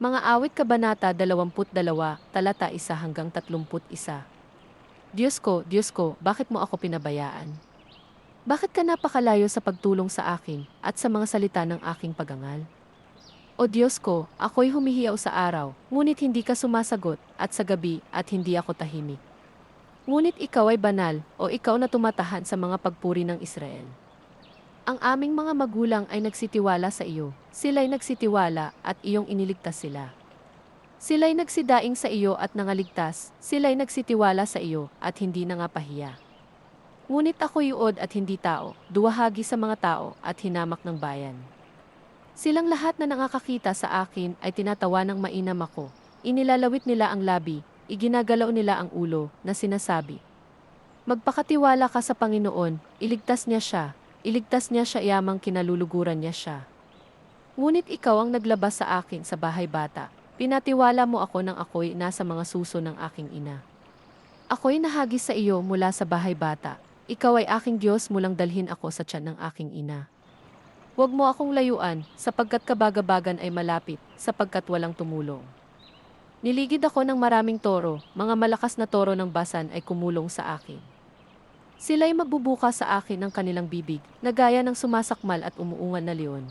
Mga awit kabanata 22, talata 1 hanggang 31. Diyos ko, Diyos ko, bakit mo ako pinabayaan? Bakit ka napakalayo sa pagtulong sa akin at sa mga salita ng aking pagangal? O Diyos ko, ako'y humihiyaw sa araw, ngunit hindi ka sumasagot, at sa gabi, at hindi ako tahimik. Ngunit ikaw ay banal, o ikaw na tumatahan sa mga pagpuri ng Israel. Ang aming mga magulang ay nagsitiwala sa iyo. Sila'y nagsitiwala at iyong iniligtas sila. Sila'y nagsidaing sa iyo at nangaligtas. Sila'y nagsitiwala sa iyo at hindi nangapahiya. Ngunit ako yuod at hindi tao, duwahagi sa mga tao at hinamak ng bayan. Silang lahat na nakakakita sa akin ay tinatawa ng mainam ako. Inilalawit nila ang labi, iginagalaw nila ang ulo na sinasabi. Magpakatiwala ka sa Panginoon, iligtas niya siya, Iligtas niya siya yamang kinaluluguran niya siya. Ngunit ikaw ang naglabas sa akin sa bahay bata. Pinatiwala mo ako nang ako'y nasa mga suso ng aking ina. Ako'y nahagis sa iyo mula sa bahay bata. Ikaw ay aking Diyos mulang dalhin ako sa tiyan ng aking ina. Huwag mo akong layuan, sapagkat kabagabagan ay malapit, sapagkat walang tumulong. Niligid ako ng maraming toro, mga malakas na toro ng basan ay kumulong sa akin. Sila'y magbubuka sa akin ng kanilang bibig, na gaya ng sumasakmal at umuungan na leon.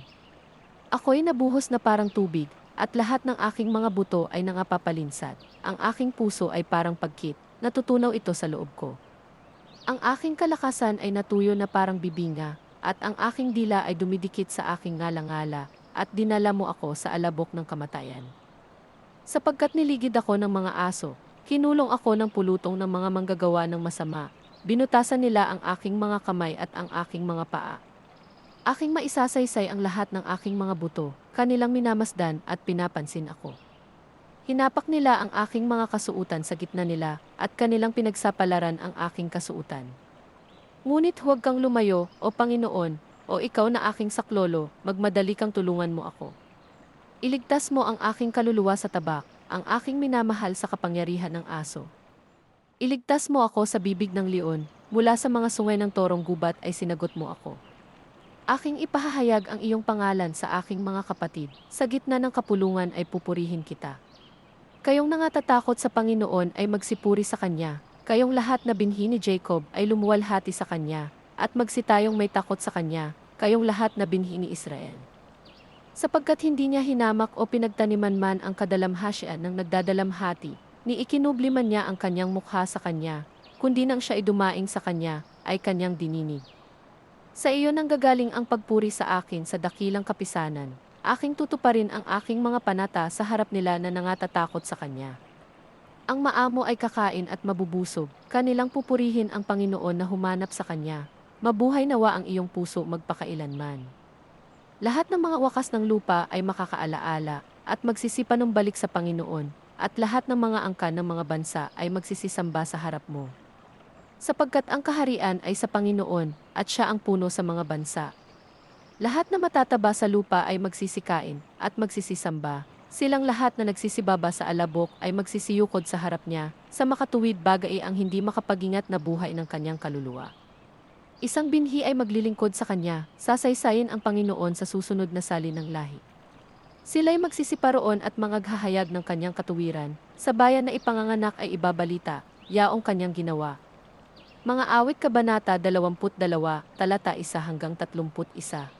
Ako'y nabuhos na parang tubig, at lahat ng aking mga buto ay nangapapalinsat. Ang aking puso ay parang pagkit, natutunaw ito sa loob ko. Ang aking kalakasan ay natuyo na parang bibinga, at ang aking dila ay dumidikit sa aking ngala-ngala, at dinala mo ako sa alabok ng kamatayan. Sapagkat niligid ako ng mga aso, kinulong ako ng pulutong ng mga manggagawa ng masama, Binutasan nila ang aking mga kamay at ang aking mga paa. Aking maisasaysay ang lahat ng aking mga buto, kanilang minamasdan at pinapansin ako. Hinapak nila ang aking mga kasuutan sa gitna nila at kanilang pinagsapalaran ang aking kasuutan. Ngunit huwag kang lumayo, o Panginoon, o ikaw na aking saklolo, magmadali kang tulungan mo ako. Iligtas mo ang aking kaluluwa sa tabak, ang aking minamahal sa kapangyarihan ng aso. Iligtas mo ako sa bibig ng leon, mula sa mga sungay ng torong gubat ay sinagot mo ako. Aking ipahahayag ang iyong pangalan sa aking mga kapatid, sa gitna ng kapulungan ay pupurihin kita. Kayong nangatatakot sa Panginoon ay magsipuri sa Kanya, kayong lahat na binhi ni Jacob ay lumuwalhati sa Kanya, at magsitayong may takot sa Kanya, kayong lahat na binhi ni Israel. Sapagkat hindi niya hinamak o pinagtaniman man ang kadalamhasyan ng nagdadalamhati, ni ikinubli man niya ang kanyang mukha sa kanya, kundi nang siya idumaing sa kanya, ay kanyang dininig. Sa iyo nang gagaling ang pagpuri sa akin sa dakilang kapisanan, aking tutuparin ang aking mga panata sa harap nila na nangatatakot sa kanya. Ang maamo ay kakain at mabubusog, kanilang pupurihin ang Panginoon na humanap sa kanya. Mabuhay nawa ang iyong puso magpakailanman. Lahat ng mga wakas ng lupa ay makakaalaala at magsisipanumbalik sa Panginoon, at lahat ng mga angkan ng mga bansa ay magsisisamba sa harap mo. Sapagkat ang kaharian ay sa Panginoon at siya ang puno sa mga bansa. Lahat na matataba sa lupa ay magsisikain at magsisisamba. Silang lahat na nagsisibaba sa alabok ay magsisiyukod sa harap niya, sa makatuwid bagay ang hindi makapagingat na buhay ng kanyang kaluluwa. Isang binhi ay maglilingkod sa kanya, sasaysayin ang Panginoon sa susunod na sali ng lahi. Sila'y magsisiparoon at mangaghahayag ng kanyang katuwiran. Sa bayan na ipanganganak ay ibabalita, yaong kanyang ginawa. Mga awit kabanata 22, talata 1 hanggang 31.